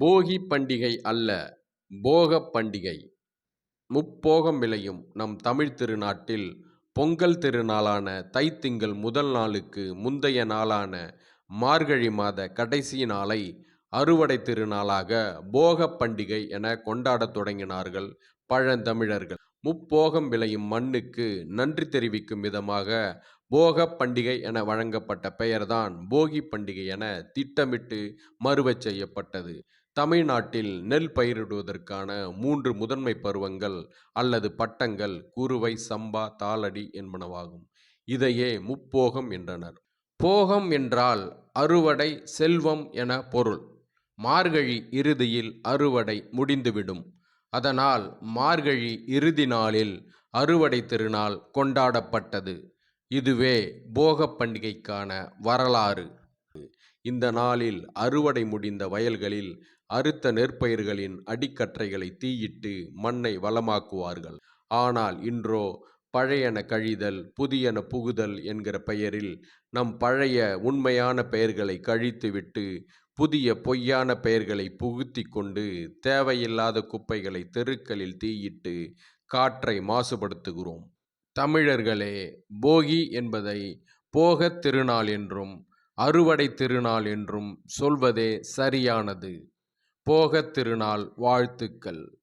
போகி பண்டிகை அல்ல போகப் பண்டிகை. முப்போகம் விளையும் நம் தமிழ் திருநாட்டில் பொங்கல் திருநாளான தைத்திங்கள் முதல் நாளுக்கு முந்தைய நாளான மார்கழி மாத கடைசி நாளை அறுவடை திருநாளாக போகப் பண்டிகை என கொண்டாடத் தொடங்கினார்கள் பழந்தமிழர்கள். முப்போகம் விளையும் மண்ணுக்கு நன்றி தெரிவிக்கும் விதமாக போகப் பண்டிகை என வழங்கப்பட்ட பெயர்தான் போகி பண்டிகை என திட்டமிட்டு மறுவச் செய்யப்பட்டது. தமிழ்நாட்டில் நெல் பயிரிடுவதற்கான மூன்று முதன்மை பருவங்கள் அல்லது பட்டங்கள் குறுவை சம்பா தாளடி என்பனவாகும். இதையே முப்போகம் என்றனர். போகம் என்றால் அறுவடை செல்வம் என பொருள். மார்கழி இறுதியில் அறுவடை முடிந்துவிடும். அதனால் மார்கழி இறுதி நாளில் அறுவடை திருநாள் கொண்டாடப்பட்டது. இதுவே போகப் பண்டிகைக்கான வரலாறு. இந்த நாளில் அறுவடை முடிந்த வயல்களில் அறுத்த நெற்பயிர்களின் அடிக்கற்றைகளை தீயிட்டு மண்ணை வளமாக்குவார்கள். ஆனால் இன்றோ பழையன கழிதல் புதியன புகுதல் என்கிற பெயரில் நம் பழைய உண்மையான பெயர்களை கழித்துவிட்டு புதிய பொய்யான பெயர்களை புகுத்தி கொண்டு தேவையில்லாத குப்பைகளை தெருக்களில் தீயிட்டு காற்றை மாசுபடுத்துகிறோம். தமிழர்களே போகி என்பதை போகத் திருநாள் என்றும் அறுவடை திருநாள் என்றும் சொல்வதே சரியானது. போகத் திருநாள் வாழ்த்துக்கள்.